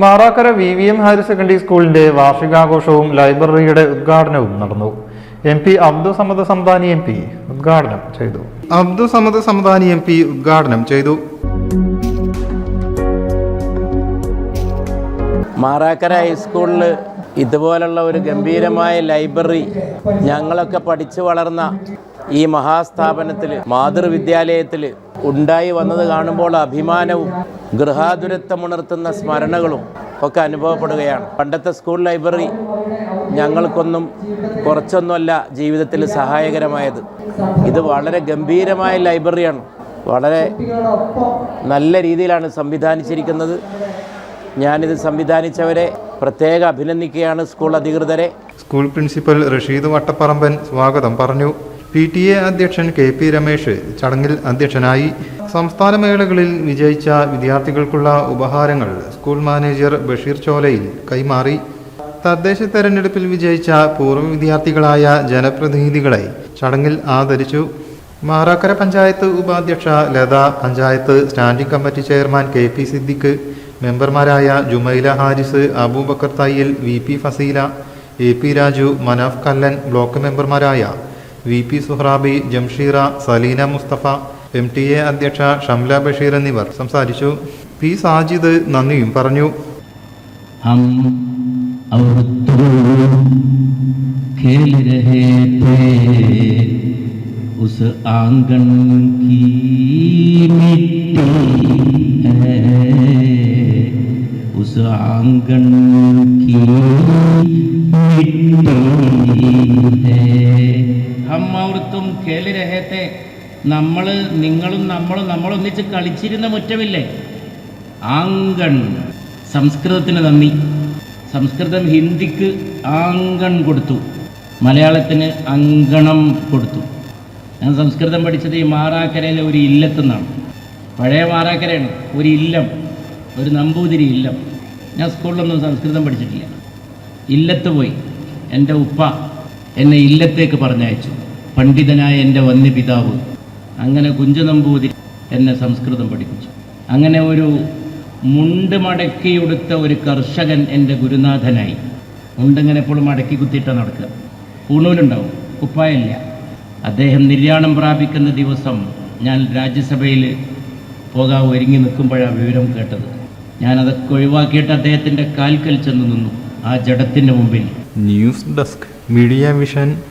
Marakkara V V M higher secondary സ്കൂളിന്റെ വാർഷികാഘോഷവും ലൈബ്രറിയുടെ ഉദ്ഘാടനവും നടന്നു. M P Abdul Samad Samadani M P ഉദ്ഘാടനം ചെയ്തു. അബ്ദുൾ സമദ് സമദാനി എം പി ഉദ്ഘാടനം ചെയ്തു. മാറാക്കര ഹൈസ്കൂളിൽ ഇതുപോലുള്ള ഒരു ഗംഭീരമായ ലൈബ്രറി ഞങ്ങളൊക്കെ പഠിച്ചു വളർന്ന ഈ മഹാസ്ഥാപനത്തിൽ മാതൃവിദ്യാലയത്തിൽ ഉണ്ടായി വന്നത് കാണുമ്പോൾ അഭിമാനവും ഗൃഹാതുരത്വമുണർത്തുന്ന സ്മരണകളും ഒക്കെ അനുഭവപ്പെടുകയാണ്. പണ്ടത്തെ സ്കൂൾ ലൈബ്രറി ഞങ്ങൾക്കൊന്നും കുറച്ചൊന്നുമല്ല ജീവിതത്തിൽ സഹായകരമായത്. ഇത് വളരെ ഗംഭീരമായ ലൈബ്രറിയാണ്. വളരെ നല്ല രീതിയിലാണ് സംവിധാനിച്ചിരിക്കുന്നത്. ഞാനിത് സംവിധാനിച്ചവരെ പ്രത്യേക അഭിനന്ദിക്കുകയാണ് സ്കൂൾ അധികൃതരെ. സ്കൂൾ പ്രിൻസിപ്പൽ റഷീദ് വട്ടപ്പറമ്പൻ സ്വാഗതം പറഞ്ഞു. പി ടി എ അധ്യക്ഷൻ കെ പി രമേശ് ചടങ്ങിൽ അധ്യക്ഷനായി സംസ്ഥാന മേളകളിൽ വിജയിച്ച വിദ്യാർത്ഥികൾക്കുള്ള ഉപഹാരങ്ങൾ സ്കൂൾ മാനേജർ ബഷീർ ചോലയിൽ കൈമാറി. തദ്ദേശ തെരഞ്ഞെടുപ്പിൽ വിജയിച്ച പൂർവ വിദ്യാർത്ഥികളായ ജനപ്രതിനിധികളെ ചടങ്ങിൽ ആദരിച്ചു. Marakkara panchayat ഉപാധ്യക്ഷ Latha panchayat standing committee chairman K P Siddique മെമ്പർമാരായ Jumaila Haris Aboobacker Thayyil V P Faseela A P Raju Manaf Kallan block മെമ്പർമാരായ V P Suhrabi Jamsheera Saleena Mustafa M T A അധ്യക്ഷ ഷംല ബഷീർ എന്നിവർ സംസാരിച്ചു പി സാജിദ് നന്ദിയും പറഞ്ഞു हम और तुम खेल रहे थे उस आंगन की मिट्टी है उस आंगन की തും കേളിരഹത്തെ നമ്മൾ നിങ്ങളും നമ്മളും നമ്മളൊന്നിച്ച് കളിച്ചിരുന്ന മുറ്റമില്ലേ? ആങ്കൺ. സംസ്കൃതത്തിന് നന്ദി. സംസ്കൃതം ഹിന്ദിക്ക് ആങ്കൺ കൊടുത്തു. മലയാളത്തിന് അങ്കണം കൊടുത്തു. ഞാൻ സംസ്കൃതം പഠിച്ചത് ഈ മാറാക്കരയിലെ ഒരു ഇല്ലത്തുനിന്നാണ് പഴയ മാറാക്കരയാണ് ഒരു ഇല്ലം ഒരു നമ്പൂതിരി ഇല്ലം. ഞാൻ സ്കൂളിലൊന്നും സംസ്കൃതം പഠിച്ചിട്ടില്ല. ഇല്ലത്ത് പോയി. എന്റെ ഉപ്പ എന്നെ ഇല്ലത്തേക്ക് പറഞ്ഞയച്ചു. പണ്ഡിതനായ എന്റെ വന്യപിതാവ് അങ്ങനെ കുഞ്ചനമ്പൂതിരി എന്നെ സംസ്കൃതം പഠിപ്പിച്ചു. അങ്ങനെ ഒരു മുണ്ട് മടക്കിയെടുത്ത ഒരു കർഷകൻ എന്റെ ഗുരുനാഥനായി. മുണ്ടിങ്ങനെ എപ്പോഴും മടക്കി കുത്തിയിട്ടാണ് നടക്കുക. പൂണൂലുണ്ടാവും കുപ്പായില്ല. അദ്ദേഹം നിര്യാണം പ്രാപിക്കുന്ന ദിവസം ഞാൻ രാജ്യസഭയിൽ പോകാൻ ഒരുങ്ങി നിൽക്കുമ്പോഴാണ് വിവരം കേട്ടത്. ഞാൻ അതൊക്കെ ഒഴിവാക്കിയിട്ട് അദ്ദേഹത്തിന്റെ കാൽക്കൽ ചെന്ന് നിന്നു ആ ജഡത്തിന്റെ മുമ്പിൽ. News desk media vision.